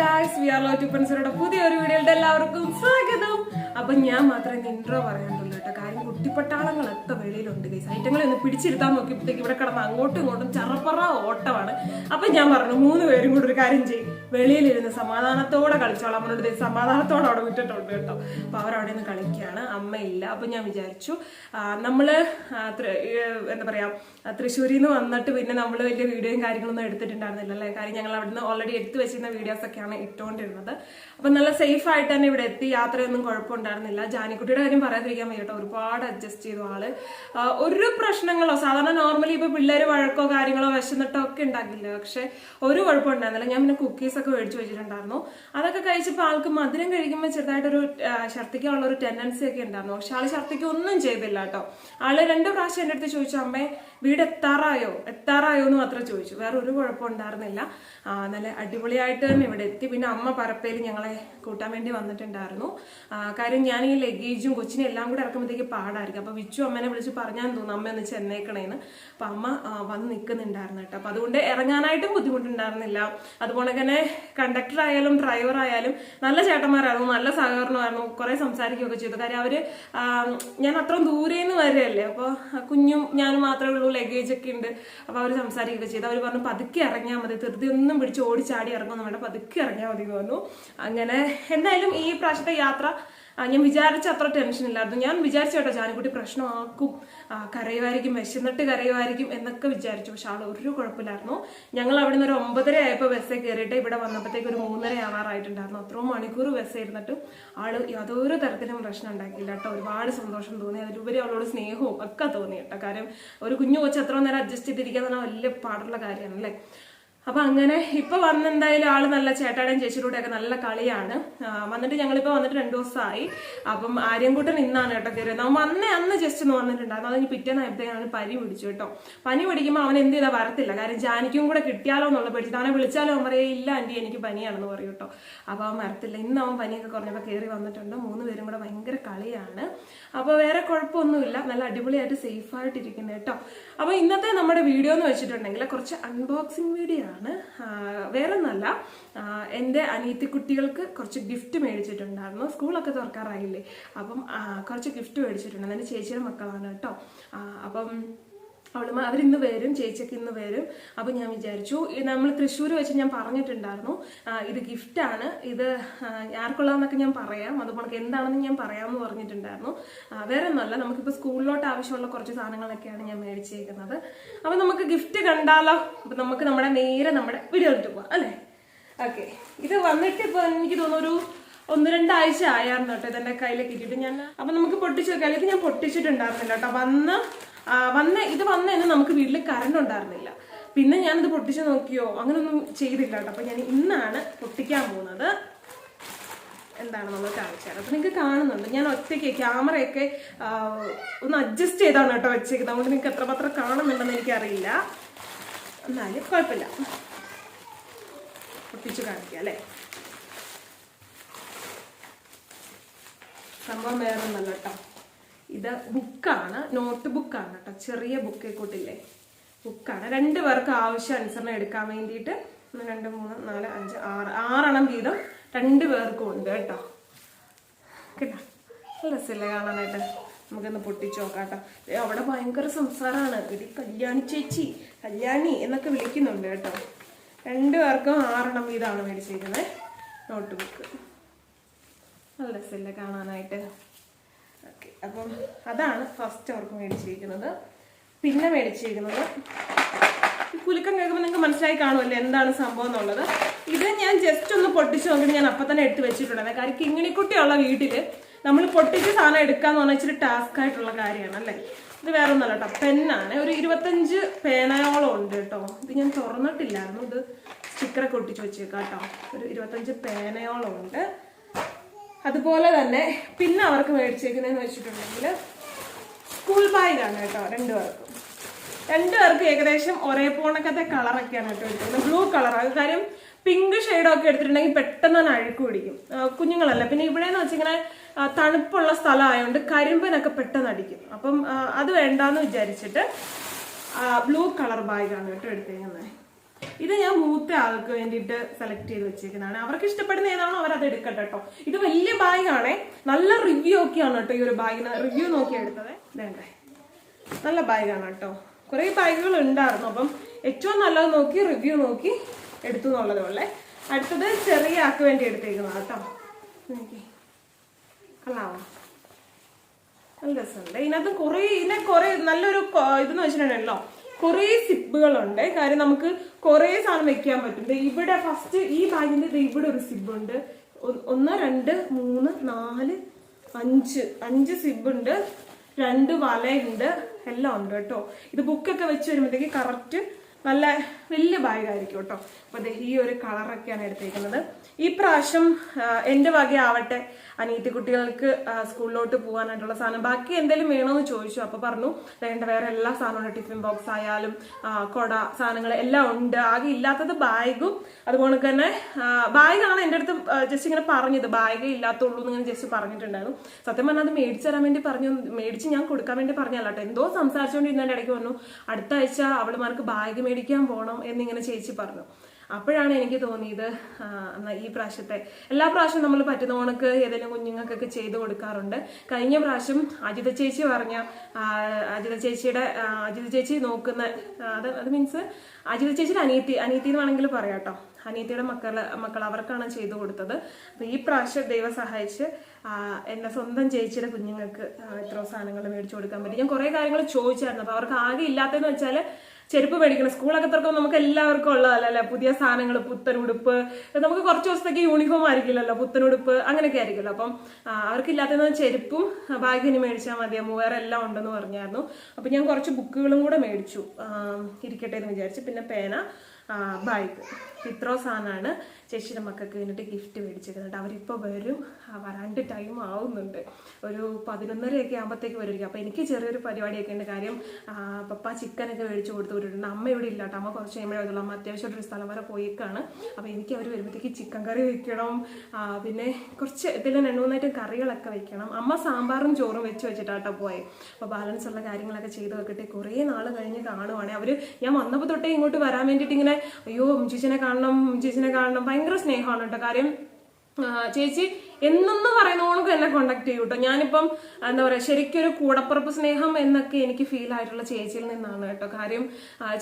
Guys we are ലോ ടിപ്പൻസറുടെ പുതിയൊരു വീഡിയോയുടെ എല്ലാവർക്കും സ്വാഗതം. അപ്പൊ ഞാൻ മാത്രമേ ഇന്ന് ഇൻട്രോ പറയാനുള്ളൂ കേട്ടോ. കാര്യം കുട്ടിപ്പട്ടാളങ്ങളൊക്കെ വെളിയിലുണ്ട് ഗൈസ് ഐറ്റങ്ങളെ ഒന്ന് പിടിച്ചിരുത്താൻ നോക്കിയപ്പോഴത്തേക്ക് ഇവിടെ കിടന്ന് അങ്ങോട്ടും ഇങ്ങോട്ടും ചറപ്പറ ഓട്ടമാണ്. അപ്പൊ ഞാൻ പറഞ്ഞു മൂന്ന് പേരും കൂടെ ഒരു കാര്യം ചെയ്യും. വെളിയിലിരുന്ന് സമാധാനത്തോടെ കളിച്ചോളാം. അമ്മനോട് സമാധാനത്തോടെ അവിടെ വിട്ടിട്ടുണ്ട് കേട്ടോ. അപ്പൊ അവരവിടെ നിന്ന് കളിക്കുകയാണ്. അമ്മയില്ല. അപ്പൊ ഞാൻ വിചാരിച്ചു നമ്മൾ എന്താ പറയാ ആ, തൃശ്ശൂരിൽ നിന്ന് വന്നിട്ട് പിന്നെ നമ്മൾ വലിയ വീഡിയോയും കാര്യങ്ങളൊന്നും എടുത്തിട്ടുണ്ടായിരുന്നില്ല അല്ലേ? കാര്യം ഞങ്ങൾ അവിടുന്ന് ഓൾറെഡി എടുത്തു വെച്ചിരുന്ന വീഡിയോസ് ഒക്കെയാണ് ഇട്ടുകൊണ്ടിരുന്നത് അപ്പൊ നല്ല സേഫ് ആയിട്ട് തന്നെ ഇവിടെ എത്തി. യാത്രയൊന്നും കുഴപ്പമുണ്ടായിരുന്നില്ല. ജാനിക്കുട്ടിയുടെ കാര്യം പറയാതിരിക്കാൻ വയ്യ ഒരുപാട് അഡ്ജസ്റ്റ് ചെയ്തു ആൾ. ഒരു പ്രശ്നങ്ങളോ സാധാരണ നോർമലി ഇപ്പൊ പിള്ളേർ വഴക്കോ കാര്യങ്ങളോ വിശന്നിട്ടോ ഒക്കെ ഉണ്ടാക്കില്ല പക്ഷെ ഒരു കുഴപ്പമുണ്ടായിരുന്നില്ല. ഞാൻ പിന്നെ കുക്കീസ് ഒക്കെ മേടിച്ചു വെച്ചിട്ടുണ്ടായിരുന്നു. അതൊക്കെ കഴിച്ചപ്പോൾ ആൾക്ക് മധുരം കഴിക്കുമ്പോൾ ചെറുതായിട്ടൊരു ഛർദിക്കാനുള്ള ഒരു ടെൻഡൻസി ഒക്കെ ഉണ്ടായിരുന്നു. പക്ഷെ ആൾ ഛർദ്ദിക്ക് ഒന്നും ചെയ്തില്ല കേട്ടോ. ആൾ രണ്ട് പ്രാവശ്യം എന്റെ അടുത്ത് ചോദിച്ചു അമ്മേ വീട് എത്താറായോ? എത്താറായോ? എന്ന് മാത്രം ചോദിച്ചു. വേറെ ഒരു കുഴപ്പം ഉണ്ടായിരുന്നില്ല. നല്ല അടിപൊളിയായിട്ട് തന്നെ ഇവിടെ എത്തി. പിന്നെ അമ്മ പരപ്പയിൽ ഞങ്ങളെ കൂട്ടാൻ വേണ്ടി വന്നിട്ടുണ്ടായിരുന്നു. കാര്യം ഞാൻ ഈ ലഗേജും കൊച്ചിനെ എല്ലാം കൂടെ ഇറക്കുമ്പോഴത്തേക്ക് പാടായിരിക്കും. അപ്പൊ വിച്ചു അമ്മനെ വിളിച്ച് പറഞ്ഞാൽ തോന്നുന്നു അമ്മ ഒന്ന് ചെന്നേക്കണേന്ന്. അപ്പൊ അമ്മ വന്ന് നിൽക്കുന്നുണ്ടായിരുന്നു കേട്ടോ. അപ്പൊ അതുകൊണ്ട് ഇറങ്ങാനായിട്ടും ബുദ്ധിമുട്ടുണ്ടായിരുന്നില്ല. അതുപോലെ തന്നെ കണ്ടക്ടർ ആയാലും ഡ്രൈവർ ആയാലും നല്ല ചേട്ടന്മാരായിരുന്നു നല്ല സഹകരണമായിരുന്നു കുറെ സംസാരിക്കുകയൊക്കെ ചെയ്തു. കാര്യം അവർ ഞാൻ അത്രയും നിന്ന് വരെയല്ലേ അപ്പോൾ കുഞ്ഞും ഞാനും മാത്രമേ ഉള്ളൂ ലഗേജ് ഒക്കെ ഉണ്ട്. അപ്പോൾ അവർ സംസാരിക്കുകയൊക്കെ ചെയ്തു. അവർ പറഞ്ഞു പതുക്കെ ഇറങ്ങിയാൽ മതി ധൃതി ഒന്നും പിടിച്ച് ഓടിച്ചാടി ഇറങ്ങുന്നു വേണ്ട പതുക്കെ ഇറങ്ങിയാൽ മതി എന്ന് പറഞ്ഞു. അങ്ങനെ എന്തായാലും ഈ പ്രാവശ്യത്തെ യാത്ര ഞാൻ വിചാരിച്ച അത്ര ടെൻഷൻ ഇല്ലായിരുന്നു. ഞാൻ വിചാരിച്ചു കേട്ടോ ജാനുകുട്ടി പ്രശ്നമാക്കും. കരയുമായിരിക്കും വിശന്നിട്ട് കരയുമായിരിക്കും എന്നൊക്കെ വിചാരിച്ചു. പക്ഷെ ആൾ ഒരു കുഴപ്പമില്ലായിരുന്നു. ഞങ്ങൾ അവിടെ നിന്ന് ഒരു ഒമ്പതര ആയപ്പോൾ ബസ്സിൽ കയറിയിട്ട് ഇവിടെ വന്നപ്പോഴത്തേക്ക് ഒരു മൂന്നര ആവാറായിട്ടുണ്ടായിരുന്നു. അത്രയും മണിക്കൂർ ബസ് ഇരുന്നിട്ടും ആൾ യാതൊരു തരത്തിലും പ്രശ്നം ഉണ്ടാക്കിയില്ല കേട്ടോ. ഒരുപാട് സന്തോഷം തോന്നി. അതിലുപരി അവളോട് സ്നേഹവും ഒക്കെ തോന്നി കേട്ടോ. കാര്യം ഒരു കുഞ്ഞു കൊച്ചു അത്ര നേരം അഡ്ജസ്റ്റ് ചെയ്തിരിക്കുക എന്ന് പറഞ്ഞാൽ വലിയ പാടുള്ള കാര്യമാണ് അല്ലേ? അപ്പൊ അങ്ങനെ ഇപ്പൊ വന്ന് എന്തായാലും ആൾ നല്ല ചേട്ടാടേയും ചേച്ചിയുടെ ഒക്കെ നല്ല കളിയാണ്. വന്നിട്ട് ഞങ്ങളിപ്പോ വന്നിട്ട് രണ്ടു ദിവസമായി. അപ്പം ആര്യൻകുട്ടൻ ഇന്നാണ് കേട്ടോ കയറിയത്. അവൻ വന്നേ അന്ന് ജസ്റ്റ് ഒന്ന് വന്നിട്ടുണ്ടായിരുന്നു. അതിന് പിറ്റേന്നായപ്പോഴത്തേക്കാണ് പനി പിടിച്ചു കേട്ടോ. പനി പിടിക്കുമ്പോൾ അവൻ എന്ത് ചെയ്താൽ വരത്തില്ല. കാര്യം ജാനിക്കും കൂടെ കിട്ടിയാലോ എന്നുള്ള പേടിച്ചിട്ട് അവനെ വിളിച്ചാലോ അവൻ പറയേ ഇല്ല ആന്റി എനിക്ക് പനിയാണെന്ന് പറയും കേട്ടോ. അപ്പൊ അവൻ വരത്തില്ല. ഇന്ന് അവൻ പനിയൊക്കെ കുറഞ്ഞപ്പോൾ കയറി വന്നിട്ടുണ്ട്. മൂന്ന് പേരും കൂടെ ഭയങ്കര കളിയാണ്. അപ്പോൾ വേറെ കുഴപ്പമൊന്നുമില്ല. നല്ല അടിപൊളിയായിട്ട് സേഫ് ആയിട്ട് ഇരിക്കുന്നത് കേട്ടോ. അപ്പോൾ ഇന്നത്തെ നമ്മുടെ വീഡിയോ എന്ന് വെച്ചിട്ടുണ്ടെങ്കിൽ കുറച്ച് അൺബോക്സിങ് വീഡിയോ ആ, വേറെ ഒന്നല്ല എന്റെ അനിയത്തി കുട്ടികൾക്ക് കുറച്ച് ഗിഫ്റ്റ് മേടിച്ചിട്ടുണ്ടായിരുന്നു. സ്കൂളൊക്കെ തുറക്കാറായില്ലേ? അപ്പം കുറച്ച് ഗിഫ്റ്റ് മേടിച്ചിട്ടുണ്ട്. എന്റെ ചേച്ചിയുടെ മക്കളാണ് കേട്ടോ. അപ്പം അവൾ അവരിന്ന് വരും ചേച്ചിക്ക് ഇന്ന് വരും. അപ്പം ഞാൻ വിചാരിച്ചു നമ്മൾ തൃശ്ശൂർ വെച്ച് ഞാൻ പറഞ്ഞിട്ടുണ്ടായിരുന്നു. ഇത് ഗിഫ്റ്റാണ് ഇത് ആർക്കുള്ളതെന്നൊക്കെ ഞാൻ പറയാം. അതുപോലെ എന്താണെന്ന് ഞാൻ പറയാമെന്ന് പറഞ്ഞിട്ടുണ്ടായിരുന്നു. വേറെ ഒന്നുമല്ല. നമുക്കിപ്പോൾ സ്കൂളിലോട്ട് ആവശ്യമുള്ള കുറച്ച് സാധനങ്ങളൊക്കെയാണ് ഞാൻ മേടിച്ചേക്കുന്നത്. അപ്പോൾ നമുക്ക് ഗിഫ്റ്റ് കണ്ടാലോ? അപ്പം നമുക്ക് നമ്മുടെ നേരെ നമ്മുടെ വീടുകളിട്ട് പോവാം അല്ലേ? ഓക്കെ. ഇത് വന്നിട്ട് ഇപ്പോൾ എനിക്ക് തോന്നുന്നു ഒരു ഒന്ന് രണ്ടാഴ്ച ആയിരുന്നു കേട്ടോ ഇതെന്റെ കയ്യിലേക്ക് ഇട്ടിട്ട് ഞാൻ അപ്പം നമുക്ക് പൊട്ടിച്ചു വെക്കാം. അല്ലെങ്കിൽ ഞാൻ പൊട്ടിച്ചിട്ടുണ്ടായിരുന്നില്ല കേട്ടോ. വന്ന് വന്ന ഇത് വന്നതിന് നമുക്ക് വീട്ടിൽ കറണ്ട് ഉണ്ടായിരുന്നില്ല. പിന്നെ ഞാനിത് പൊട്ടിച്ചു നോക്കിയോ അങ്ങനൊന്നും ചെയ്തില്ല കേട്ടോ. അപ്പൊ ഞാൻ ഇന്നാണ് പൊട്ടിക്കാൻ പോകുന്നത്. എന്താണെന്നുള്ളത് കാണിച്ചു തരാം അപ്പൊ നിങ്ങൾക്ക് കാണുന്നുണ്ട്. ഞാൻ ഒറ്റയ്ക്ക് ക്യാമറയൊക്കെ ഒന്ന് അഡ്ജസ്റ്റ് ചെയ്താണ് കേട്ടോ വെച്ചേക്കുന്നത്. അതുകൊണ്ട് നിങ്ങൾക്ക് എത്രമാത്രം കാണുന്നുണ്ടെന്ന് എനിക്കറിയില്ല. എന്നാലും കുഴപ്പമില്ല. പൊട്ടിച്ചു കാണിക്കുക അല്ലേ? സംഭവം വേറെ ഒന്നല്ല കേട്ടോ. ഇത് ബുക്കാണ് നോട്ട് ബുക്കാണ് കേട്ടോ ചെറിയ ബുക്ക് കൂട്ടില്ലേ? ബുക്കാണ്. രണ്ട് പേർക്ക് ആവശ്യാനുസരണം എടുക്കാൻ വേണ്ടിയിട്ട് രണ്ട് മൂന്ന് നാല് അഞ്ച് ആറ്. ആറെണ്ണം വീതം രണ്ട് പേർക്കും ഉണ്ട് കേട്ടോ. കേട്ടോ? നല്ല സില്ല കാണാനായിട്ട്? നമുക്കൊന്ന് പൊട്ടിച്ചു നോക്കാം കേട്ടോ. അവിടെ ഭയങ്കര സംസാരമാണ്. ഇടി കല്യാണി ചേച്ചി കല്യാണി എന്നൊക്കെ വിളിക്കുന്നുണ്ട് കേട്ടോ. രണ്ട് പേർക്കും ആറെണ്ണം വീതമാണ് മേടിച്ചിരിക്കുന്നത് നോട്ട് ബുക്ക്. നല്ല സില്ല കാണാനായിട്ട്? ഓക്കെ അപ്പം അതാണ് ഫസ്റ്റ് അവർക്ക് മേടിച്ചിരിക്കുന്നത്. പിന്നെ മേടിച്ചിരിക്കുന്നത് കുലുക്കം കേൾക്കുമ്പോൾ നിങ്ങൾക്ക് മനസ്സിലായി കാണുമല്ലോ എന്താണ് സംഭവം എന്നുള്ളത്. ഇത് ഞാൻ ജസ്റ്റ് ഒന്ന് പൊട്ടിച്ച് നോക്കിയിട്ട് ഞാൻ അപ്പം തന്നെ എടുത്ത് വെച്ചിട്ടുണ്ടായിരുന്നു കാര്യം കിങ്ങിണിക്കുട്ടിയുള്ള വീട്ടിൽ നമ്മൾ പൊട്ടിച്ച് സാധനം എടുക്കാന്ന് പറഞ്ഞാൽ ഇച്ചിരി ടാസ്ക് ആയിട്ടുള്ള കാര്യമാണ് അല്ലേ? ഇത് വേറെ ഒന്നല്ല കേട്ടോ പെന്നാണ് ഒരു ഇരുപത്തഞ്ച് പേനയോളം ഉണ്ട് കേട്ടോ. ഇത് ഞാൻ തുറന്നിട്ടില്ലായിരുന്നു. ഇത് സ്റ്റിക്കറൊക്കെ ഒട്ടിച്ച് വെച്ചേക്കാം കേട്ടോ ഒരു ഇരുപത്തഞ്ച് പേനയോളം ഉണ്ട്. അതുപോലെ തന്നെ പിന്നെ അവർക്ക് മേടിച്ചേക്കുന്നതെന്ന് വെച്ചിട്ടുണ്ടെങ്കിൽ സ്കൂൾ ബാഗാണ് കേട്ടോ രണ്ടുപേർക്കും. രണ്ടുപേർക്കും ഏകദേശം ഒരേ പോണക്കത്തെ കളറൊക്കെയാണ് കേട്ടോ എടുക്കുന്നത് ബ്ലൂ അത് കാര്യം പിങ്ക് ഷെയ്ഡൊക്കെ എടുത്തിട്ടുണ്ടെങ്കിൽ പെട്ടെന്ന് തന്നെ അഴുക്ക് പിടിക്കും. കുഞ്ഞുങ്ങളല്ല. പിന്നെ ഇവിടെ എന്ന് വെച്ചിങ്ങനെ തണുപ്പുള്ള സ്ഥലമായതുകൊണ്ട് കരിമ്പനൊക്കെ പെട്ടെന്ന് അടിക്കും. അപ്പം അത് വേണ്ടാന്ന് വിചാരിച്ചിട്ട് ബ്ലൂ കളർ ബാഗാണ് കേട്ടോ എടുത്തേക്കുന്നത്. ഇത് ഞാൻ മൂത്ത ആൾക്ക് വേണ്ടിയിട്ട് സെലക്ട് ചെയ്ത് വെച്ചേക്കുന്നതാണ്. അവർക്ക് ഇഷ്ടപ്പെടുന്ന ഏതാണോ അവരത് എടുക്കട്ടെ കേട്ടോ. ഇത് വലിയ ബാഗാണേ നല്ല റിവ്യൂ ഒക്കെയാണ് കേട്ടോ ഈ ഒരു ബാഗിന് റിവ്യൂ നോക്കി എടുത്തത്. വേണ്ടേ നല്ല ബാഗാണ് കേട്ടോ. കുറേ ബാഗുകൾ ഉണ്ടായിരുന്നു. അപ്പം ഏറ്റവും നല്ലത് നോക്കി റിവ്യൂ നോക്കി എടുത്തു എന്നുള്ളതേ ഉള്ളേ. അടുത്തത് ചെറിയ ആൾക്ക് വേണ്ടി എടുത്തേക്കുന്നതാണ് കേട്ടോ. കൊള്ളാമോ നല്ല രസമുണ്ട്. ഇതിനകത്ത് കുറേ ഇതിനെ കുറേ നല്ലൊരു ഇതെന്ന് വെച്ചിട്ടുണ്ടല്ലോ. കുറേ സിബുകളുണ്ട് കാര്യം നമുക്ക് കുറേ സാധനം വെക്കാൻ പറ്റും. ഇവിടെ ഫസ്റ്റ് ഈ ബാഗിന്റെ ദേ ഇവിടെ ഒരു സിബ് ഉണ്ട് ഒ- ഒന്ന് രണ്ട് മൂന്ന് നാല് അഞ്ച്. അഞ്ച് സിബ് ഉണ്ട് രണ്ട് വലയുണ്ട്. എല്ലാം ഉണ്ട് കേട്ടോ. ഇത് ബുക്കൊക്കെ വെച്ച് വരുമ്പോഴത്തേക്ക് കറക്റ്റ് നല്ല വലിയ ബാഗായിരിക്കും കേട്ടോ. അപ്പൊ ദേ ഈ ഒരു കളറൊക്കെയാണ് എടുത്തേക്കുന്നത്. ഈ പ്രാവശ്യം എന്റെ വകയാവട്ടെ അനീത്തി കുട്ടികൾക്ക് സ്കൂളിലോട്ട് പോകാനായിട്ടുള്ള സാധനം. ബാക്കി എന്തെങ്കിലും വേണമെന്ന് ചോദിച്ചു. അപ്പൊ പറഞ്ഞു വേണ്ട വേറെ എല്ലാ സാധനവും ടിഫിൻ ബോക്സ് ആയാലും കൊട സാധനങ്ങൾ എല്ലാം ഉണ്ട്. ആകെ ഇല്ലാത്തത് ബാഗും അതുപോലെ തന്നെ ബാഗാണ് എന്റെ അടുത്ത് ജസ്റ്റ് ഇങ്ങനെ പറഞ്ഞത്. ബാഗ് ഇല്ലാത്തുള്ളൂ എന്ന് ഇങ്ങനെ ജസ്റ്റ് പറഞ്ഞിട്ടുണ്ടായിരുന്നു. സത്യം പറഞ്ഞാൽ അത് മേടിച്ചു തരാൻ വേണ്ടി പറഞ്ഞു. മേടിച്ച് ഞാൻ കൊടുക്കാൻ വേണ്ടി പറഞ്ഞല്ല എന്തോ സംസാരിച്ചുകൊണ്ടിരുന്നതിന്റെ ഇടയ്ക്ക് പറഞ്ഞു അടുത്ത ആഴ്ച അവളുമാർക്ക് ബാഗ് മേടിക്കാൻ പോകണം എന്നിങ്ങനെ ചേച്ചി പറഞ്ഞു. അപ്പോഴാണ് എനിക്ക് തോന്നിയത് ഈ പ്രാവശ്യത്തെ എല്ലാ പ്രാവശ്യവും നമ്മൾ പറ്റുന്ന കണക്ക് ഏതെങ്കിലും കുഞ്ഞുങ്ങൾക്കൊക്കെ ചെയ്തു കൊടുക്കാറുണ്ട്. കഴിഞ്ഞ പ്രാവശ്യം അജിത ചേച്ചി പറഞ്ഞ അജിത ചേച്ചിയുടെ അജിത ചേച്ചി നോക്കുന്ന അത് അത് മീൻസ് അജിത ചേച്ചിയുടെ അനീത്തി അനീത്തി എന്ന് വേണമെങ്കിൽ പറയാം കേട്ടോ. മക്കൾ മക്കൾ അവർക്കാണ് ചെയ്തു കൊടുത്തത്. അപ്പം ഈ പ്രാവശ്യം ദൈവം സഹായിച്ച് ആ, എന്റെ സ്വന്തം ചേച്ചിയുടെ കുഞ്ഞുങ്ങൾക്ക് ഇത്ര സാധനങ്ങൾ മേടിച്ചു കൊടുക്കാൻ പറ്റി ഞാൻ കുറേ കാര്യങ്ങൾ ചോദിച്ചായിരുന്നു. അപ്പൊ അവർക്ക് ആകെ ഇല്ലാത്തതെന്ന് വെച്ചാൽ ചെരുപ്പ് മേടിക്കണം. സ്കൂളൊക്കെ തുറക്കുമ്പോൾ നമുക്ക് എല്ലാവർക്കും ഉള്ളതല്ലേ? പുതിയ സാധനങ്ങൾ പുത്തൻ ഉടുപ്പ്. നമുക്ക് കുറച്ച് ദിവസത്തേക്ക് യൂണിഫോം ആയിരിക്കില്ലല്ലോ പുത്തൻ ഉടുപ്പ് അങ്ങനെയൊക്കെ ആയിരിക്കുമല്ലോ അപ്പം അവർക്കില്ലാത്തത് ചെരുപ്പും ബാഗിന് മേടിച്ചാൽ മതിയാമോ വേറെ എല്ലാം ഉണ്ടെന്ന് പറഞ്ഞായിരുന്നു. അപ്പം ഞാൻ കുറച്ച് ബുക്കുകളും കൂടെ മേടിച്ചു. ഇരിക്കട്ടെ എന്ന് വിചാരിച്ചു. പിന്നെ പേന. ബാഗ് ഇത്രോ സാധനമാണ് ചേച്ചിയുടെ മക്കൾക്ക് വേണ്ടിയിട്ട് ഗിഫ്റ്റ് മേടിച്ചിരുന്നുണ്ട് അവരിപ്പോൾ വരും. വരാണ്ട് ടൈം ആവുന്നുണ്ട്. ഒരു പതിനൊന്നരയൊക്കെ ആകുമ്പോഴത്തേക്ക് വരുമായിരിക്കും അപ്പോൾ എനിക്ക് ചെറിയൊരു പരിപാടിയൊക്കെ ഉണ്ട്. കാര്യം പപ്പ ചിക്കനൊക്കെ മേടിച്ച് കൊടുത്തു വിട്ടിട്ടുണ്ട്. അമ്മ ഇവിടെ ഇല്ല കേട്ടോ അമ്മ കുറച്ച് കഴിയുമ്പോഴേ വരുള്ളൂ അമ്മ അത്യാവശ്യം ഒരു സ്ഥലം വരെ പോയേക്കാണ്. അപ്പോൾ എനിക്ക് അവർ വരുമ്പോഴത്തേക്ക് ചിക്കൻ കറി വെക്കണം. പിന്നെ കുറച്ച് ഇതിൽ രണ്ട് മൂന്നായിട്ടും കറികളൊക്കെ വെക്കണം. അമ്മ സാമ്പാറും ചോറും വെച്ച് വെച്ചിട്ടാട്ടോ പോയെ. അപ്പോൾ ബാലൻസ് ഉള്ള കാര്യങ്ങളൊക്കെ ചെയ്ത് വെക്കട്ടെ. കുറേ നാൾ കഴിഞ്ഞ് കാണുവാണെങ്കിൽ അവർ ഞാൻ വന്നപ്പോൾ തൊട്ടേ ഇങ്ങോട്ട് വരാൻ വേണ്ടിയിട്ട് ഇങ്ങനെ അയ്യോ ചേച്ചിനെ കാണണം ചേച്ചിനെ കാണണം. ഭയങ്കര സ്നേഹമാണ് കേട്ടോ. കാര്യം ചേച്ചി എന്നൊന്ന് പറയുന്ന കണക്ക് എന്നെ കോണ്ടാക്ട് ചെയ്യൂ കേട്ടോ ഞാനിപ്പം എന്താ പറയാ ശരിക്കൊരു കൂടപ്പുറപ്പ് സ്നേഹം എന്നൊക്കെ എനിക്ക് ഫീൽ ആയിട്ടുള്ള ചേച്ചിയിൽ നിന്നാണ് കേട്ടോ. കാര്യം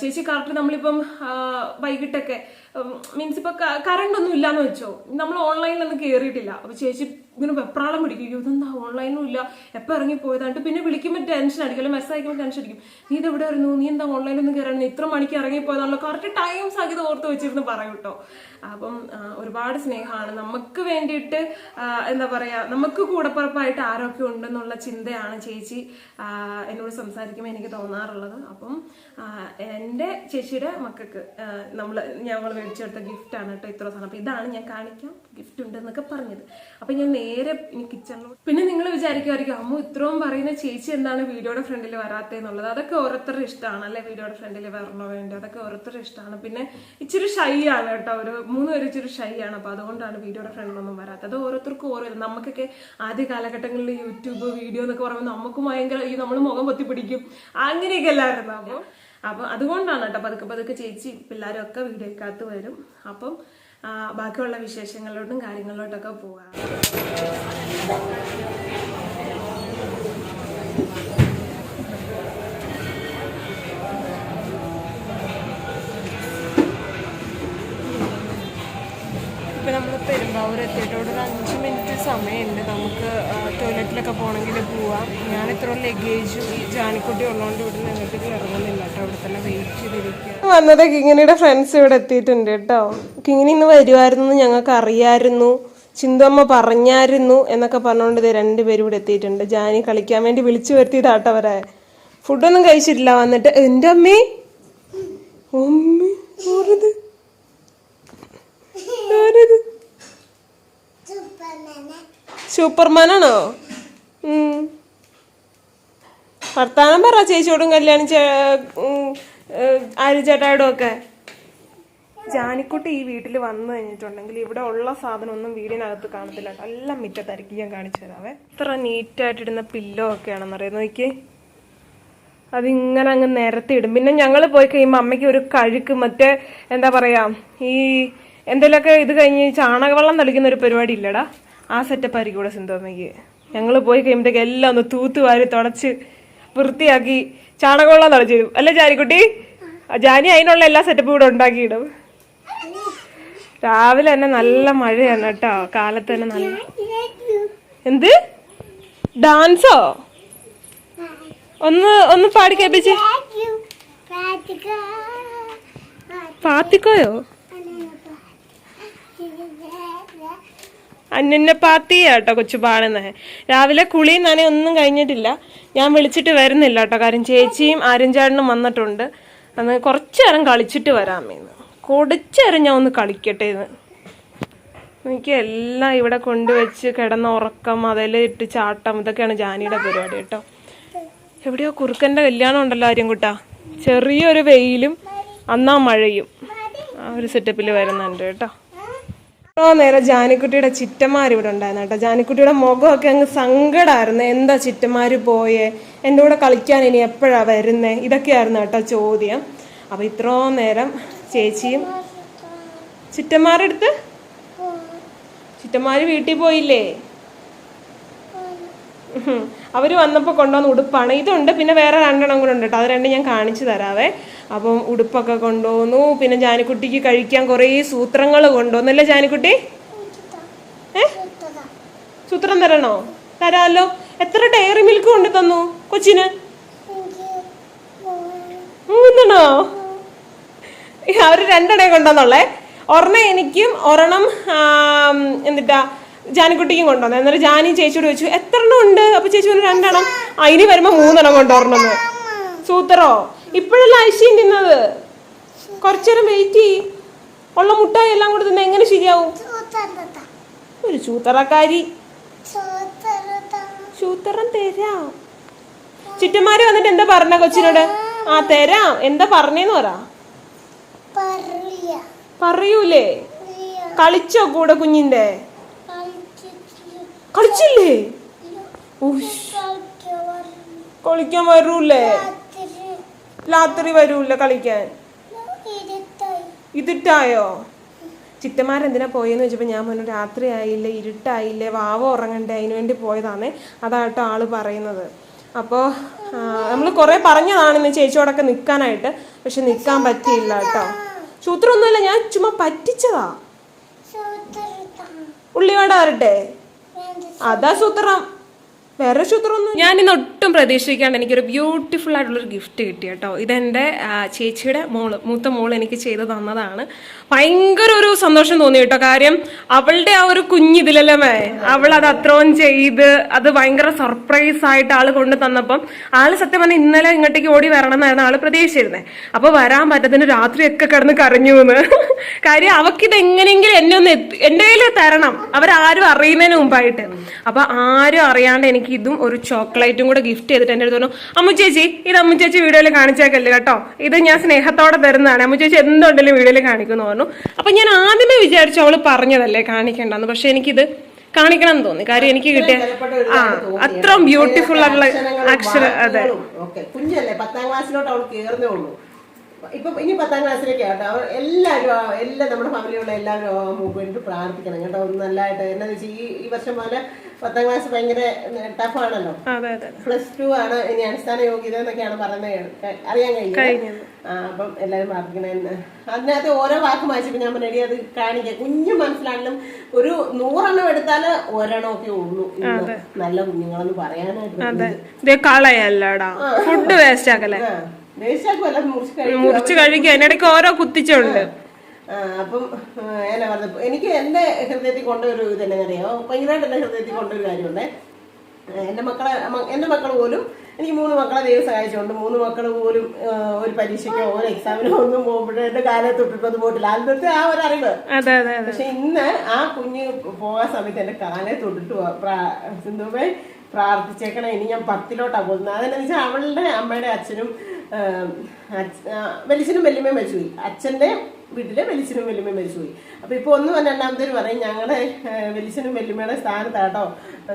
ചേച്ചി കറക്റ്റ് നമ്മളിപ്പം വൈകിട്ടൊക്കെ മീൻസ് ഇപ്പൊ കറണ്ട് ഒന്നും ഇല്ലാന്ന് വെച്ചോ. നമ്മൾ ഓൺലൈനിൽ ഒന്നും കയറിയിട്ടില്ല അപ്പൊ ചേച്ചി ഇങ്ങനെ വെപ്രാളം പിടിക്കും. "അയ്യോ, ഇതെന്താ? ഓൺലൈനും ഇല്ല. എപ്പോൾ ഇറങ്ങി പോയതാണ്ട് പിന്നെ വിളിക്കുമ്പോൾ ടെൻഷൻ അടിക്കും. അല്ലെങ്കിൽ മെസ്സേജ് അയക്കുമ്പോൾ ടെൻഷൻ അടിക്കും. നീ ഇത് എവിടെ ആയിരുന്നു? നീ എന്താ ഓൺലൈനൊന്നും കയറാൻ ഇത്ര മണിക്ക് ഇറങ്ങി പോയതാണല്ലോ കറക്റ്റ് ടൈം സഹിതം ഓർത്ത് വെച്ചിരുന്ന് പറയും കേട്ടോ അപ്പം ഒരുപാട് സ്നേഹമാണ്. നമുക്ക് വേണ്ടിയിട്ട് എന്താ പറയുക നമുക്ക് കൂടപ്പുറപ്പായിട്ട് ആരൊക്കെ ഉണ്ടെന്നുള്ള ചിന്തയാണ് ചേച്ചി എന്നോട് സംസാരിക്കുമ്പോൾ എനിക്ക് തോന്നാറുള്ളത്. അപ്പം എന്റെ ചേച്ചിയുടെ മക്കൾക്ക് നമ്മൾ ഞങ്ങൾ മേടിച്ചെടുത്ത ഗിഫ്റ്റാണ് കേട്ടോ ഇത്ര സാധനം. അപ്പം ഇതാണ് ഞാൻ കാണിക്കാം. ഗിഫ്റ്റ് ഉണ്ടെന്നൊക്കെ പറഞ്ഞത്. അപ്പം ഞാൻ നേരെ ഇനി കിച്ചണിലോട്ട് പിന്നെ നിങ്ങൾ വിചാരിക്കുമായിരിക്കും അമ്മ ഇത്രയും പറയുന്ന ചേച്ചി എന്താണ് വീഡിയോയുടെ ഫ്രണ്ടിൽ വരാത്തതെന്നുള്ളത് അതൊക്കെ ഓരോരുത്തരുടെ ഇഷ്ടമാണ് അല്ലെ വീഡിയോയുടെ ഫ്രണ്ടിൽ വരണോ വേണ്ടി? അതൊക്കെ ഓരോരുത്തരുടെ ഇഷ്ടമാണ്. പിന്നെ ഇച്ചിരി ഷൈ ആണ് കേട്ടോ. ഒരു മൂന്ന് പേര് ഇച്ചിരി ഷൈ ആണ്. അപ്പോൾ അതുകൊണ്ടാണ് വീഡിയോയുടെ ഫ്രണ്ടിലൊന്നും വരാത്തത്. ഓരോരുത്തർക്കും ഓരോ. നമുക്കൊക്കെ ആദ്യ കാലഘട്ടങ്ങളിൽ യൂട്യൂബ് വീഡിയോ എന്നൊക്കെ പറയുമ്പോൾ നമുക്കും ഭയങ്കര ഈ നമ്മൾ മുഖം പൊത്തി പിടിക്കും. അങ്ങനെയൊക്കെ അല്ലായിരുന്നു അപ്പോൾ അപ്പോൾ അതുകൊണ്ടാണ് കേട്ടോ പതുക്കെ പതുക്കെ ചേച്ചി പിള്ളേരും ഒക്കെ വീഡിയോക്കകത്ത് വരും. അപ്പം ബാക്കിയുള്ള വിശേഷങ്ങളിലോട്ടും കാര്യങ്ങളിലോട്ടൊക്കെ പോകാം. പെരുമ്പാവൂർ എത്തിയിട്ടോട് ഒരു അഞ്ച് മിനിറ്റ് സമയമുണ്ട്. നമുക്ക് ടോയ്ലറ്റിലൊക്കെ പോകണമെങ്കിൽ പോവാം. ഞാൻ ഇത്ര ലഗേജും ഈ ജാനിക്കുട്ടി ഉള്ളതുകൊണ്ട് ഇവിടെ നിന്നിട്ട് ഇറങ്ങുന്നില്ല കേട്ടോ. ഇവിടെ തന്നെ വെയിറ്റ് ചെയ്തിരിക്കുക വന്നത് കിങ്ങിനിയുടെ ഫ്രണ്ട്സ് ഇവിടെ എത്തിയിട്ടുണ്ട് കേട്ടോ. കിങ്ങിനി ഇന്ന് വരുമായിരുന്നു ഞങ്ങൾക്ക് അറിയായിരുന്നു. ചിന്തമ്മ പറഞ്ഞായിരുന്നു എന്നൊക്കെ പറഞ്ഞുകൊണ്ട് രണ്ടുപേരും ഇവിടെ എത്തിയിട്ടുണ്ട്. ജാനി കളിക്കാൻ വേണ്ടി വിളിച്ചു വരുത്തിയതാട്ടോ അവരെ. ഫുഡൊന്നും കഴിച്ചിട്ടില്ല. വന്നിട്ട് എന്റെ അമ്മേ അമ്മേ ആരത്? ആരത്? സൂപ്പർമാനാണോ? ആണോ ഭർത്താനം പറ ചേച്ചിയോടും കല്യാണം ആര്യചേട്ടായോടും ഒക്കെ. ജാനിക്കുട്ടി ഈ വീട്ടിൽ വന്നു കഴിഞ്ഞിട്ടുണ്ടെങ്കിൽ ഇവിടെ ഉള്ള സാധനം ഒന്നും വീടിനകത്ത് കാണത്തില്ല. എല്ലാം മിറ്റത്തായിരിക്കും ഞാൻ കാണിച്ചു തരാവേ. ഇത്ര നീറ്റായിട്ടിടുന്ന പില്ലോ ഒക്കെ ആണെന്ന് നോക്കി അതിങ്ങനെ അങ്ങ് നിരത്തിയിടും. പിന്നെ ഞങ്ങൾ പോയി കഴിയുമ്പോൾ അമ്മയ്ക്ക് ഒരു കഴുക്ക് മറ്റേ എന്താ പറയാ ഈ എന്തെങ്കിലുമൊക്കെ ഇത് കഴിഞ്ഞ് ചാണകവെള്ളം തളിക്കുന്ന ഒരു പരിപാടി ഇല്ലടാ. ആ സെറ്റപ്പ് ആയിരിക്കും ഇവിടെ സിന്ധോമ്മയ്ക്ക് ഞങ്ങൾ പോയി കഴിയുമ്പോഴത്തേക്ക് എല്ലാം ഒന്ന് തൂത്തുവാരി തുടച്ച് വൃത്തിയാക്കി ചാണകവെള്ളം തരും അല്ലേ ജാനിക്കുട്ടി ജാനി അതിനുള്ള എല്ലാ സെറ്റപ്പും ഇവിടെ ഉണ്ടാക്കിയിടും. രാവിലെ തന്നെ നല്ല മഴയാണ് കേട്ടോ. കാലത്ത് തന്നെ നല്ല എന്ത്? ഡാൻസോ? ഒന്ന് ഒന്ന് പാടി കേൾപ്പിച്ച്. പാത്തിക്കോയോ? അന്നെ പാത്തിയാ കേട്ടോ കൊച്ചു പാടുന്നത് രാവിലെ കുളി നനെ ഒന്നും കഴിഞ്ഞിട്ടില്ല. ഞാൻ വിളിച്ചിട്ട് വരുന്നില്ല കേട്ടോ. കാര്യം ചേച്ചിയും ആര്യഞ്ചാടനും വന്നിട്ടുണ്ട്. അന്ന് കുറച്ചു നേരം കളിച്ചിട്ട് വരാമേന്ന് മീന്ന് നേരം ഞാൻ ഒന്ന് കളിക്കട്ടെ എന്ന് എനിക്ക് എല്ലാം ഇവിടെ കൊണ്ടുവച്ച് കിടന്ന ഉറക്കം അതിലിട്ട് ചാട്ടം ഇതൊക്കെയാണ് ജാനിയുടെ പരിപാടി കേട്ടോ. എവിടെയോ കുറുക്കന്റെ കല്യാണം ഉണ്ടല്ലോ ആര്യൻകുട്ടാ. ചെറിയൊരു വെയിലും അന്നാ മഴയും. ആ ഒരു സെറ്റപ്പിൽ വരുന്നുണ്ട് കേട്ടോ. ഓ നേരെ ജാനിക്കുട്ടിയുടെ ചിറ്റന്മാർ ഇവിടെ ഉണ്ടായിരുന്നു കേട്ടോ. ജാനിക്കുട്ടിയുടെ മുഖമൊക്കെ അങ്ങ് സങ്കടമായിരുന്നു എന്താ ചിറ്റന്മാര് പോയേ? എന്റെ കൂടെ കളിക്കാൻ ഇനി എപ്പോഴാ വരുന്നേ? ഇതൊക്കെയായിരുന്നു കേട്ടോ ചോദ്യം. അപ്പൊ ഇത്രോ നേരം ചേച്ചിയും ചിറ്റന്മാരെടുത്ത് ചിറ്റന്മാർ വീട്ടിൽ പോയില്ലേ? ഉഹും. വന്നപ്പോൾ വന്നപ്പോ കൊണ്ടുവന്ന ഉടുപ്പാണ്. ഇതുണ്ട്. പിന്നെ വേറെ രണ്ടെണ്ണം കൂടെ ഉണ്ട് കേട്ടോ. അത് രണ്ടും ഞാൻ കാണിച്ചു തരാവേ. അപ്പം ഉടുപ്പൊക്കെ കൊണ്ടുവന്നു. പിന്നെ ജാനിക്കുട്ടിക്ക് കഴിക്കാൻ കുറേ സൂത്രങ്ങൾ കൊണ്ടുവന്നല്ലേ ജാനിക്കുട്ടി? ഏ? സൂത്രം തരണോ? തരാമല്ലോ എത്ര ഡയറി മിൽക്ക് കൊണ്ടു തന്നു കൊച്ചിന്? മൂന്നെണ്ണോ? അവർ രണ്ടെണ്ണേ കൊണ്ടുവന്നുള്ളേ. ഒരെണ്ണം എനിക്കും ഒരെണ്ണം എന്നിട്ടാ ജാനിക്കുട്ടിക്കും കൊണ്ടുവന്നു. എന്നിട്ട് ജാനി ചേച്ചിയോട് ചോദിച്ചു എത്ര എണ്ണം ഉണ്ട്? അപ്പൊ ചേച്ചി പറഞ്ഞു രണ്ടെണ്ണം. അതിന് വരുമ്പോ മൂന്നെണ്ണം കൊണ്ടുവരണം സൂത്തറോ ഇപ്പോഴല്ല ഐശ്യം തിന്നത്? കുറച്ചേരം വെയിറ്റ് ചെയ് ഉള്ള മുട്ടായി എല്ലാം കൂടെ തിന്ന എങ്ങനെ ശരിയാവും? ഒരു ചൂത്തറക്കാരി ചൂത്തറം തരാം. ചുറ്റന്മാര് വന്നിട്ട് എന്താ പറഞ്ഞ കൊച്ചിനോട്? ആ തരാം. എന്താ പറഞ്ഞേന്ന് പറ. പറയൂലേ? കളിച്ചോ കൂടെ കുഞ്ഞിന്റെ? കളിച്ചില്ലേ? കളിക്കാൻ വരൂല്ലേ? രാത്രി. വരൂല്ല കളിക്കാൻ. ഇതിട്ടായോ ചിറ്റന്മാരെന്തിനാ പോയെന്ന് വെച്ചപ്പോൾ ഞാൻ പറഞ്ഞു രാത്രി ആയില്ലേ ഇരുട്ടായില്ലേ വാവ ഉറങ്ങണ്ടേ അതിനു വേണ്ടി പോയതാണ്. അതാട്ടോ ആൾ പറയുന്നത്. അപ്പോ നമ്മൾ കുറേ പറഞ്ഞതാണ് ഇന്ന് ചേച്ചിയോടൊക്കെ നിൽക്കാനായിട്ട് പക്ഷെ നിൽക്കാൻ പറ്റിയില്ല കേട്ടോ. സൂത്രമൊന്നുമല്ല ഞാൻ ചുമ്മാ പറ്റിച്ചതാ. ഉള്ളി വേണ്ട വരട്ടെ? അതാ സൂത്രം. വേറെ ഞാൻ ഇന്ന് ഒട്ടും പ്രതീക്ഷിക്കാണ്ട് എനിക്കൊരു ബ്യൂട്ടിഫുൾ ആയിട്ടുള്ളൊരു ഗിഫ്റ്റ് കിട്ടി കേട്ടോ. ഇതെന്റെ ചേച്ചിയുടെ മോൾ മൂത്ത മോൾ എനിക്ക് ചെയ്തു തന്നതാണ്. ഭയങ്കര ഒരു സന്തോഷം തോന്നി കേട്ടോ. കാര്യം അവളുടെ ആ ഒരു കുഞ്ഞിതിലല്ലേ അവൾ അത് അത്രയും ചെയ്ത് അത് ഭയങ്കര സർപ്രൈസ് ആയിട്ട് ആൾ കൊണ്ടു തന്നപ്പം ആൾ സത്യം പറഞ്ഞാൽ ഇന്നലെ ഇങ്ങോട്ടേക്ക് ഓടി വരണം എന്നായിരുന്നു ആൾ പ്രതീക്ഷിച്ചിരുന്നത് അപ്പൊ വരാൻ പറ്റത്തിന് രാത്രിയൊക്കെ കിടന്ന് കരഞ്ഞു എന്ന് കാര്യം അവക്കിത് എങ്ങനെയെങ്കിലും എന്നെ ഒന്ന് എന്റെ കയ്യിൽ തരണം. അവരാരും അറിയുന്നതിന് മുമ്പായിട്ട്. അപ്പൊ ആരും അറിയാണ്ട് എനിക്ക് ഇതും ഒരു ചോക്ലേറ്റും കൂടെ ഗിഫ്റ്റ് ചെയ്തിട്ട് എന്റെ അടുത്ത് പറഞ്ഞു അമ്മു ചേച്ചി ഇത് അമ്മു ചേച്ചി വീഡിയോയിൽ കാണിച്ചേക്കല്ലേ കേട്ടോ. ഇത് ഞാൻ സ്നേഹത്തോടെ തരുന്നതാണ്. അമ്മു ചേച്ചി എന്തുണ്ടെങ്കിലും വീഡിയോയിൽ കാണിക്കുന്നു അപ്പൊ ഞാൻ ആദ്യമേ വിചാരിച്ചു അവൾ പറഞ്ഞതല്ലേ കാണിക്കേണ്ടെന്ന് പക്ഷെ എനിക്കിത് കാണിക്കണം എന്ന് തോന്നി. കാര്യം എനിക്ക് കിട്ടിയ ആ അത്ര ബ്യൂട്ടിഫുൾ ആയിട്ടുള്ള അക്ഷര അതെ. കുഞ്ഞല്ലേ പത്താം ക്ലാസ്സിലോട്ട് അവൾ കയറുന്നേ ഉള്ളൂ. ഇപ്പൊ ഇനി പത്താം ക്ലാസ്സിലേക്ക് കേട്ടോ അവർ എല്ലാവരും എല്ലാ നമ്മുടെ ഫാമിലിയുള്ള എല്ലാവരും വേണ്ടി പ്രാർത്ഥിക്കണം കേട്ടോ. ഒന്ന് നല്ലതായിട്ട് എന്നാന്ന് വെച്ചാൽ ഈ ഈ വർഷം പോലെ പത്താം ക്ലാസ് ഭയങ്കര ടഫാണല്ലോ പ്ലസ് ടു ആണ് ഇനി അടിസ്ഥാന യോഗ്യത എന്നൊക്കെയാണ് പറയുന്നത് അറിയാൻ കഴിഞ്ഞത്. ആ, അപ്പം എല്ലാവരും പ്രാർത്ഥിക്കണേ. അതിനകത്ത് ഓരോ വാക്ക് വായിച്ചപ്പോൾ ഞാൻ പറഞ്ഞു അത് കാണിക്കാം. കുഞ്ഞു മനസ്സിലാണെങ്കിലും ഒരു നൂറെണ്ണം എടുത്താൽ ഒരെണ്ണമൊക്കെ ഉള്ളൂ നല്ല കുഞ്ഞുങ്ങളെന്ന് പറയാനായിട്ട് കളയല്ലടാ. ഫുഡ് വേസ്റ്റ് ആക്കല്ലേ മുറിച്ച് കഴിക്കും മുറിച്ച് കഴിക്കുക. അതിനിടയ്ക്ക് ഓരോ കുത്തിച്ചുണ്ട്. അപ്പം എന്നാ പറഞ്ഞത് എനിക്ക് എന്റെ ഹൃദയത്തിൽ കൊണ്ടൊരു ഇത് തന്നെ അറിയാമോ ഭയങ്കരമായിട്ട് എന്റെ ഹൃദയത്തിൽ കൊണ്ടൊരു കാര്യമുണ്ട്. എന്റെ മക്കളെ എന്റെ മക്കൾ പോലും എനിക്ക് മൂന്ന് മക്കളെ ദൈവം സഹായിച്ചുകൊണ്ട് മൂന്ന് മക്കൾ പോലും ഒരു പരീക്ഷയ്ക്കോ ഒരു എക്സാമിനോ ഒന്നും പോകുമ്പോഴേ കാലത്ത് തൊട്ടിട്ടത് പോയിട്ടില്ല. ആദ്യത്തെ ആ ഒരു അറിവ് പക്ഷെ ഇന്ന് ആ കുഞ്ഞ് പോകാൻ സമയത്ത് എന്റെ കാലെ തൊട്ടിട്ട് സിന്ധുവേ പ്രാർത്ഥിച്ചേക്കണം. ഇനി ഞാൻ പത്തിലോട്ടാ പോകുന്നത്. അതെന്നു വെച്ചാൽ അവളുടെ അമ്മയുടെ അച്ഛനും വലിച്ചനും വലിയമ്മയും മരിച്ചുപോയി. അച്ഛന്റെ വീട്ടിലെ വലിച്ചനും വല്യമ്മയും മരിച്ചുപോയി. അപ്പൊ ഇപ്പൊ തന്നെ രണ്ടാമത്തേര് പറയും ഞങ്ങളുടെ വലിച്ചനും വല്യമ്മയുടെ സ്ഥാനത്താട്ടോ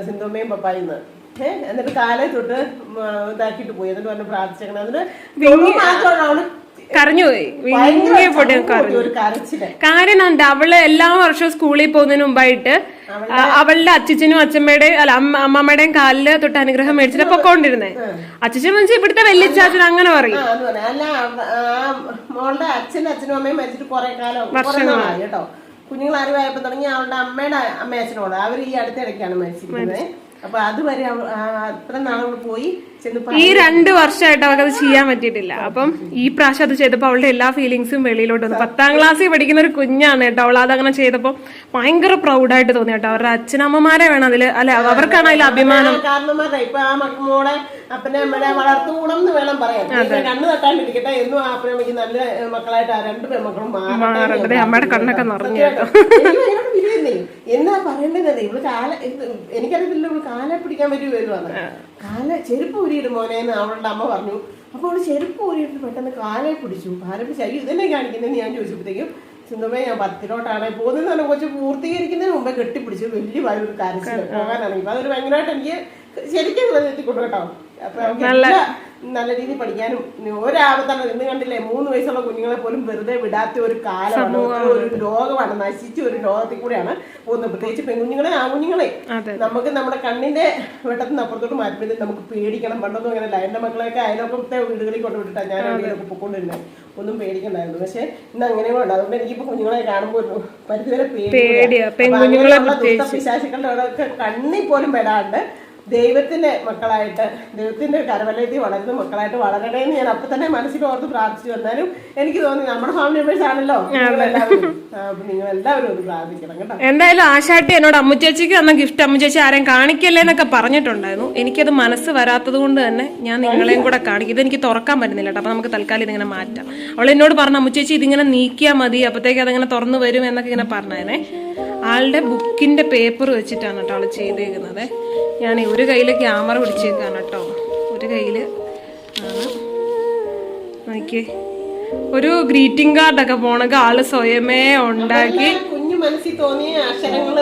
സിന്ധുമ്മയും പപ്പായിന്ന് ഏഹ് എന്നിട്ട് കാലേ തൊട്ട് ഇതാക്കിട്ട് ഇതാക്കിയിട്ട് പോയി. എന്നിട്ട് പറഞ്ഞു പ്രാർത്ഥിച്ചേക്കണം. എന്നിട്ട് മാത്രമാണ് കരഞ്ഞുപോയി പൊട്ടി കരഞ്ഞു. കാര്യം എന്താ അവൾ എല്ലാ വർഷവും സ്കൂളിൽ പോകുന്നതിന് മുമ്പായിട്ട് അവളുടെ അച്ഛനും അച്ഛമ്മയുടെ അല്ല അമ്മ അമ്മമ്മയുടെയും കാലിൽ തൊട്ട് അനുഗ്രഹം മേടിച്ചിട്ട് പൊക്കോണ്ടിരുന്നേ. അച്ഛൻ വെച്ചാൽ ഇവിടുത്തെ വല്യച്ചാച്ചൻ അങ്ങനെ പറയും. മോളുടെ അച്ഛനും അച്ഛനും അമ്മയും മരിച്ചിട്ട് കുറെ കാലം കുറെ നാളായി കേട്ടോ. കുഞ്ഞുങ്ങൾ അറിവായപ്പോ തുടങ്ങി അവളുടെ അമ്മയുടെ അമ്മയച്ഛനോട്. അവർ ഈ അടുത്തിടയ്ക്കാണ് മരിച്ചിരിക്കുന്നത്. അപ്പൊ അതുവരെ അത്ര നാളുകൾ പോയി. ഈ രണ്ട് വർഷമായിട്ട് അവൾക്ക് അത് ചെയ്യാൻ പറ്റിയിട്ടില്ല. അപ്പം ഈ പ്രാവശ്യം അത് ചെയ്തപ്പോൾ അവളുടെ എല്ലാ ഫീലിങ്സും വെളിയിലോട്ട് വന്നു. പത്താം ക്ലാസ്സിൽ പഠിക്കുന്ന ഒരു കുഞ്ഞാണ് കേട്ടോ. അവൾ അതങ്ങനെ ചെയ്തപ്പോൾ ഭയങ്കര പ്രൗഡായിട്ട് തോന്നി കേട്ടോ. അവരുടെ അച്ഛനമ്മമാരെ വേണം അതിൽ. അല്ലെ അവർക്കാണ് അതിൽ അഭിമാനം. ഇപ്പൊ ആ അപ്പനെ വളർത്തുകൂടം എന്ന് വേണം പറയാൻ. ഇപ്പൊ കണ്ണ് തട്ടാണ്ടിരിക്കട്ടെ എന്നും ആ അപ്പനെ നല്ല ഏ, മക്കളായിട്ട് ആ രണ്ട് പെൺമക്കളും മാറട്ടെ അമ്മയുടെ കണ്ണൊക്കെ നിറഞ്ഞു കേട്ടോ. എന്നാ പറയേണ്ടത് ഇവൾ കാല എനിക്കറിയത്തില്ല. ഇവൾ കാലെ പിടിക്കാൻ വരുവാന്ന് കാല ചെരുപ്പ് ഊരിയിട് മോനെ എന്ന് അവളുടെ അമ്മ പറഞ്ഞു. അപ്പോൾ അവൾ ചെരുപ്പ് ഊരിയിട്ട് പെട്ടെന്ന് കാലെ പിടിച്ചു. കാലെ പിടിച്ച് അയ്യോ ഇതന്നെ കാണിക്കുന്നതെന്ന് ഞാൻ ചോദിച്ചപ്പോഴത്തേക്കും സിന്ധുമേ ഞാൻ പത്തിലോട്ടാണ് പോകുന്നത് തന്നെ കൊച്ചു പൂർത്തീകരിക്കുന്നതിന് മുമ്പേ കെട്ടിപ്പിടിച്ചു വലിയ ഒരു കരച്ചിൽ പോകാനാണെങ്കിൽ. അതൊരു ഭയങ്കരമായിട്ട് എനിക്ക് ശരിക്കും ഹൃദയത്തിൽ കേട്ടോ. അപ്പൊ നല്ല രീതിയിൽ പഠിക്കാനും ഒരാപത്താണ് ഇന്ന് കണ്ടില്ലേ മൂന്ന് വയസ്സുള്ള കുഞ്ഞുങ്ങളെ പോലും വെറുതെ വിടാത്ത ഒരു കാലമാണ്. ഒരു ലോകമാണ് നശിച്ച ഒരു ലോകത്തിൽ കൂടെയാണ് പോകുന്നത്. പ്രത്യേകിച്ച് പെൺകുഞ്ഞുങ്ങളെ ആൺകുഞ്ഞുങ്ങളെ. കുഞ്ഞുങ്ങളെ നമുക്ക് നമ്മുടെ കണ്ണിന്റെ വെട്ടത്തിന് അപ്പുറത്തോട്ട് മാറ്റുമ്പോൾ നമുക്ക് പേടിക്കണം. പണ്ടൊന്നും അങ്ങനെയല്ല എന്റെ മക്കളെയൊക്കെ അയലോക്കത്തെ വീടുകളിൽ കൊണ്ടുവിട്ടിട്ടാണ് ഞാൻ വീടൊക്കെ പൊക്കോണ്ടിരുന്നത് ഒന്നും പേടിക്കണ്ടായിരുന്നു. പക്ഷെ ഇന്ന് അങ്ങനെയും ഉണ്ട്. അതുകൊണ്ട് എനിക്കിപ്പോ കുഞ്ഞുങ്ങളെ കാണുമ്പോൾ ഒരു പരിധിവരെ പേടിയാ. പെൺകുഞ്ഞുങ്ങളെ പിശാചുക്കളുടെ ഒക്കെ കണ്ണിൽ പോലും പെടാണ്ട് ദൈവത്തിന്റെ മക്കളായിട്ട് ദൈവത്തിന്റെ കരവലയത്തിൽ വളരുന്ന മക്കളായിട്ട് വളരണേ എന്ന് ഞാൻ അപ്പൊ തന്നെ മനസ്സിൽ ഓർത്ത് പ്രാർത്ഥിച്ചു. വന്നാലും എനിക്ക് തോന്നി നമ്മുടെ ഫാമിലി മെമ്പേഴ്സ് ആണല്ലോ. നിങ്ങൾ എല്ലാവരും ഒന്ന് പ്രാർത്ഥിക്കണം കേട്ടോ. എന്തായാലും ആശാട്ടി എന്നോട് അമ്മുച്ചേച്ചിക്ക് തന്ന ഗിഫ്റ്റ് അമ്മുച്ചേച്ചി ആരെയും കാണിക്കല്ലേ എന്നൊക്കെ പറഞ്ഞിട്ടുണ്ടായിരുന്നു. എനിക്കത് മനസ്സ് വരാത്തത് കൊണ്ട് തന്നെ ഞാൻ നിങ്ങളെയും കൂടെ കാണിക്കും. ഇതെനിക്ക് തുറക്കാൻ പറ്റുന്നില്ല കേട്ടോ. അപ്പൊ നമുക്ക് തൽക്കാലം ഇതിങ്ങനെ മാറ്റാം. അവൾ എന്നോട് പറഞ്ഞു അമ്മുച്ചേച്ചി ഇതിങ്ങനെ നീക്കിയാൽ മതി. അപ്പത്തേക്ക് അതിങ്ങനെ തുറന്നു വരും എന്നൊക്കെ ഇങ്ങനെ പറഞ്ഞേനെ. ആളുടെ ബുക്കിന്റെ പേപ്പർ വെച്ചിട്ടാണ് കേട്ടോ അവൾ ചെയ്തേക്കുന്നത്. ഞാൻ ഒരു കയ്യിൽ ക്യാമറ പിടിച്ചേക്കാണ് കേട്ടോ. ഒരു കയ്യിൽ ആണ് നോക്കിയേ. ഒരു ഗ്രീറ്റിംഗ് കാർഡൊക്കെ പോണൊക്കെ ആൾ സ്വയമേ ഉണ്ടാക്കി. കുഞ്ഞു മനസ്സിൽ തോന്നിയ അക്ഷരങ്ങൾ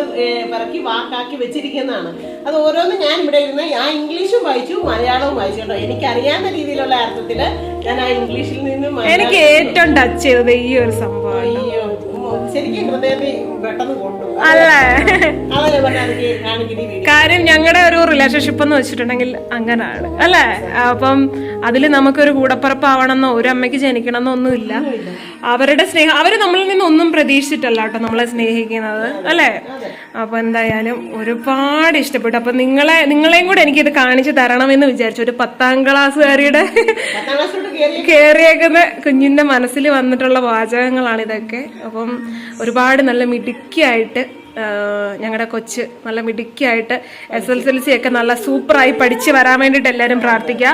പറക്കി വാക്കാക്കി വെച്ചിരിക്കുന്നതാണ്. അത് ഓരോന്നും ഞാൻ ഇവിടെ ഇരുന്ന് ഞാൻ ഇംഗ്ലീഷും വായിച്ചു മലയാളവും വായിച്ചു കേട്ടോ. എനിക്ക് അറിയാവുന്ന രീതിയിലുള്ള അർത്ഥത്തിൽ ഞാൻ ആ ഇംഗ്ലീഷിൽ നിന്നും എനിക്ക് ഏറ്റവും ടച്ച് ചെയ്തത് ഈ ഒരു സംഭവം അയ്യോ അല്ലേ? കാര്യം ഞങ്ങളുടെ ഒരു റിലേഷൻഷിപ്പ് എന്ന് വെച്ചിട്ടുണ്ടെങ്കിൽ അങ്ങനാണ്. അല്ലേ? അപ്പം അതിൽ നമുക്കൊരു കൂടപ്പുറപ്പാവണമെന്നോ ഒരു അമ്മയ്ക്ക് ജനിക്കണമെന്നോ ഒന്നുമില്ല. അവരുടെ സ്നേഹം അവർ നമ്മളിൽ നിന്ന് ഒന്നും പ്രതീക്ഷിച്ചിട്ടല്ല കേട്ടോ നമ്മളെ സ്നേഹിക്കുന്നത്. അല്ലേ? അപ്പൊ എന്തായാലും ഒരുപാട് ഇഷ്ടപ്പെട്ടു. അപ്പൊ നിങ്ങളെ നിങ്ങളെയും കൂടെ എനിക്കിത് കാണിച്ചു തരണമെന്ന് വിചാരിച്ചു. ഒരു പത്താം ക്ലാസ്സുകാരിയുടെ കയറിയേക്കുന്ന കുഞ്ഞിന്റെ മനസ്സിൽ വന്നിട്ടുള്ള വാചകങ്ങളാണ് ഇതൊക്കെ അപ്പം ഒരുപാട് നല്ല മിടുക്കിയായിട്ട് ഞങ്ങളുടെ കൊച്ച് നല്ല മിടുക്കിയായിട്ട് എസ് എൽ എൽ സി ഒക്കെ നല്ല സൂപ്പറായി പഠിച്ച് വരാൻ വേണ്ടിയിട്ട് എല്ലാവരും പ്രാർത്ഥിക്കുക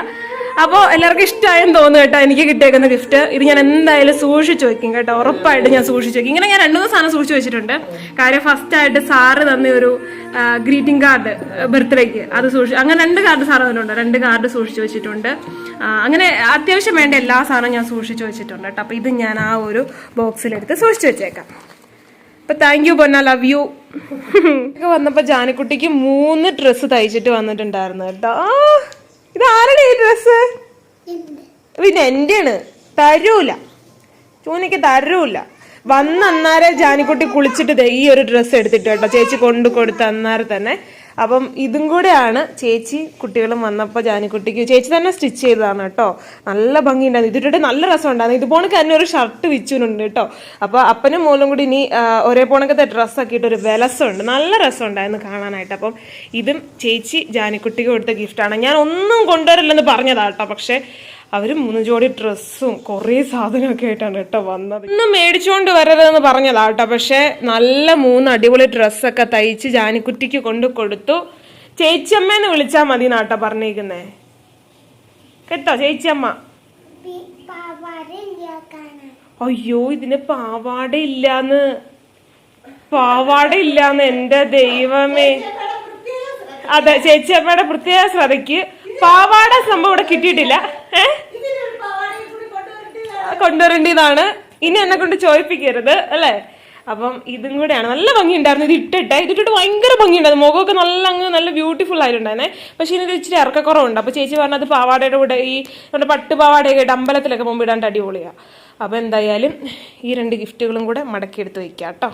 അപ്പോൾ എല്ലാവർക്കും ഇഷ്ടമായെന്ന് തോന്നുന്നു കേട്ടോ എനിക്ക് കിട്ടിയേക്കുന്ന ഗിഫ്റ്റ് ഇത് ഞാൻ എന്തായാലും സൂക്ഷിച്ചു വെക്കും കേട്ടോ. ഉറപ്പായിട്ട് ഞാൻ സൂക്ഷിച്ചു വെക്കും. ഇങ്ങനെ ഞാൻ രണ്ടു സാധനം സൂക്ഷിച്ചു വെച്ചിട്ടുണ്ട്. കാര്യം ഫസ്റ്റ് ആയിട്ട് സാറ് തന്ന ഒരു ഗ്രീറ്റിംഗ് കാർഡ് ബർത്ത്ഡേക്ക് അത് സൂക്ഷിച്ചു അങ്ങനെ രണ്ട് കാർഡ് സാറ് തന്നിട്ടുണ്ട്. രണ്ട് കാർഡ് സൂക്ഷിച്ചു വെച്ചിട്ടുണ്ട്. അങ്ങനെ അത്യാവശ്യം വേണ്ട എല്ലാ സാധനവും ഞാൻ സൂക്ഷിച്ചു വെച്ചിട്ടുണ്ട് കേട്ടോ. അപ്പോൾ ഇത് ഞാൻ ആ ഒരു ബോക്സിലെടുത്ത് സൂക്ഷിച്ചു വെച്ചേക്കാം. അപ്പൊ താങ്ക് യു പൊന്ന. ലവ് യു ഒക്കെ വന്നപ്പോ ജാനിക്കുട്ടിക്ക് മൂന്ന് ഡ്രസ്സ് തയ്ച്ചിട്ട് വന്നിട്ടുണ്ടായിരുന്നു കേട്ടോ. ഇത് ആരുടെ ഈ ഡ്രസ്സ് പിന്നെ എന്റെയാണ്. തരൂല. ചൂനയ്ക്ക് തരൂല. വന്നന്നാരെ ജാനിക്കുട്ടി കുളിച്ചിട്ട് ഈ ഒരു ഡ്രസ്സ് എടുത്തിട്ട് കേട്ടോ. ചേച്ചി കൊണ്ടു കൊടുത്ത അന്നേരം തന്നെ അപ്പം ഇതും കൂടെയാണ് ചേച്ചി കുട്ടികളും വന്നപ്പോൾ ജാനിക്കുട്ടിക്ക് ചേച്ചി തന്നെ സ്റ്റിച്ച് ചെയ്തതാണ് കേട്ടോ. നല്ല ഭംഗിയുണ്ടായിരുന്നു. ഇതിട്ടിട്ട് നല്ല രസം ഉണ്ടായിരുന്നു ഇതുപോലെ തന്നെ ഒരു ഷർട്ട് വിച്ചുനുണ്ട് കേട്ടോ. അപ്പോൾ അപ്പനും മോലും കൂടി ഇനി ഒരേ പോണക്കത്തെ ഡ്രസ്സൊക്കെ ഇട്ട് ഒരു വിലസമുണ്ട് നല്ല രസമുണ്ടായിരുന്നു കാണാനായിട്ട്. അപ്പം ഇതും ചേച്ചി ജാനിക്കുട്ടിക്ക് കൊടുത്ത ഗിഫ്റ്റാണ് ഞാൻ ഒന്നും കൊണ്ടുവരില്ലെന്ന് പറഞ്ഞതാ കേട്ടോ. പക്ഷേ അവർ മൂന്ന് ജോഡി ഡ്രസ്സും കുറേ സാധനമൊക്കെ ആയിട്ടാണ് കേട്ടോ വന്നത്. ഒന്ന് മേടിച്ചുകൊണ്ട് വരരുതെന്ന് പറഞ്ഞതാ കേട്ടോ. പക്ഷെ നല്ല മൂന്ന് അടിപൊളി ഡ്രസ്സൊക്കെ തയ്ച്ച് ജാനിക്കുട്ടിക്ക് കൊണ്ട് കൊടുത്തു. ചേച്ചിയമ്മേന്ന് വിളിച്ചാ മതി നാട്ടോ പറഞ്ഞേക്കുന്നേ. കേട്ടോ ചേച്ചിയമ്മ. അയ്യോ ഇതിന് പാവാട ഇല്ലാന്ന്. പാവാട ഇല്ലാന്ന് എന്റെ ദൈവമേ. അതെ ചേച്ചിയമ്മയുടെ പ്രത്യേക ശ്രദ്ധയ്ക്ക് പാവാട സംഭവം ഇവിടെ കിട്ടിയിട്ടില്ല. കൊണ്ടുവരേണ്ടതാണ്. ഇനി എന്നെ കൊണ്ട് ചോദിപ്പിക്കരുത് അല്ലേ? അപ്പം ഇതും കൂടെയാണ്. നല്ല ഭംഗിയുണ്ടായിരുന്നു. ഇത് ഇട്ടിട്ട് ഇതിട്ടിട്ട് ഭയങ്കര ഭംഗിയുണ്ടായിരുന്നു. മുഖമൊക്കെ നല്ല അങ്ങ് നല്ല ബ്യൂട്ടിഫുൾ ആയിട്ടുണ്ടായിരുന്നേ. പക്ഷേ ഇതിന് ഇച്ചിരി ഇറക്കക്കുറവുണ്ട്. അപ്പോൾ ചേച്ചി പറഞ്ഞത് പാവാടയുടെ കൂടെ ഈ നമ്മുടെ പട്ട് പാവാടയൊക്കെ അമ്പലത്തിലൊക്കെ മുമ്പ് ഇടാണ്ട് അടിപൊളിയാണ് അപ്പോൾ എന്തായാലും ഈ രണ്ട് ഗിഫ്റ്റുകളും കൂടെ മടക്കിയെടുത്ത് വയ്ക്കാം കേട്ടോ